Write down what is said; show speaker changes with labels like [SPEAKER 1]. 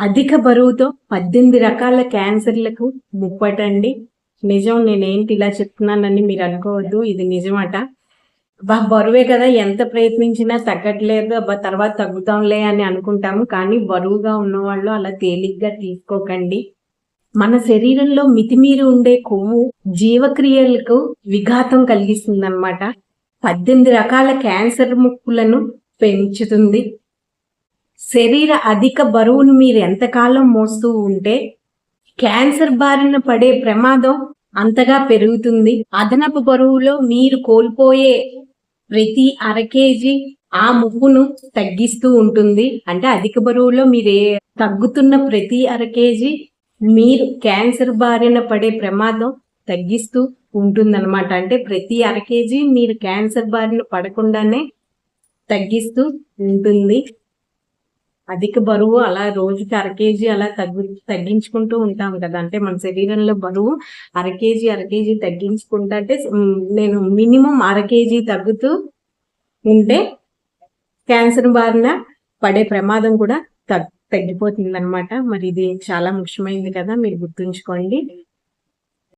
[SPEAKER 1] అధిక బరువుతో పద్దెనిమిది రకాల క్యాన్సర్లకు ముప్పటండి. నిజం నేనేంటి ఇలా చెప్తున్నానని మీరు అనుకోవద్దు. ఇది నిజమట. బా బరువే కదా. ఎంత ప్రయత్నించినా తగ్గట్లేదు. అబ్బా తర్వాత తగ్గుతాంలే అని అనుకుంటాము. కానీ బరువుగా ఉన్నవాళ్ళు అలా తేలిగ్గా తీసుకోకండి. మన శరీరంలో మితిమీరి ఉండే కొవ్వు జీవక్రియలకు విఘాతం కలిగిస్తుందన్నమాట. పద్దెనిమిది రకాల క్యాన్సర్ ముక్కులను పెంచుతుంది. శరీర అధిక బరువును మీరు ఎంతకాలం మోస్తూ ఉంటే క్యాన్సర్ బారిన పడే ప్రమాదం అంతగా పెరుగుతుంది. అదనపు బరువులో మీరు కోల్పోయే ప్రతి అర కేజీ ఆ ముప్పును తగ్గిస్తూ ఉంటుంది. అంటే అధిక బరువులో మీరు ఏ- తగ్గుతున్న ప్రతి అర కేజీ మీరు క్యాన్సర్ బారిన పడే ప్రమాదం తగ్గిస్తూ ఉంటుందన్నమాట. అంటే ప్రతి అర కేజీ మీరు క్యాన్సర్ బారిన పడకుండానే తగ్గిస్తూ ఉంటుంది. అధిక బరువు అలా రోజుకి అర కేజీ అలా తగ్గు తగ్గించుకుంటూ ఉంటాం కదా. అంటే మన శరీరంలో బరువు అర కేజీ అర కేజీ తగ్గించుకుంటా అంటే నేను మినిమం అర కేజీ తగ్గుతూ ఉంటే క్యాన్సర్ బారిన పడే ప్రమాదం కూడా తగ్గిపోతుంది అనమాట మరి ఇది చాలా ముఖ్యమైనది కదా మీరు గుర్తుంచుకోండి.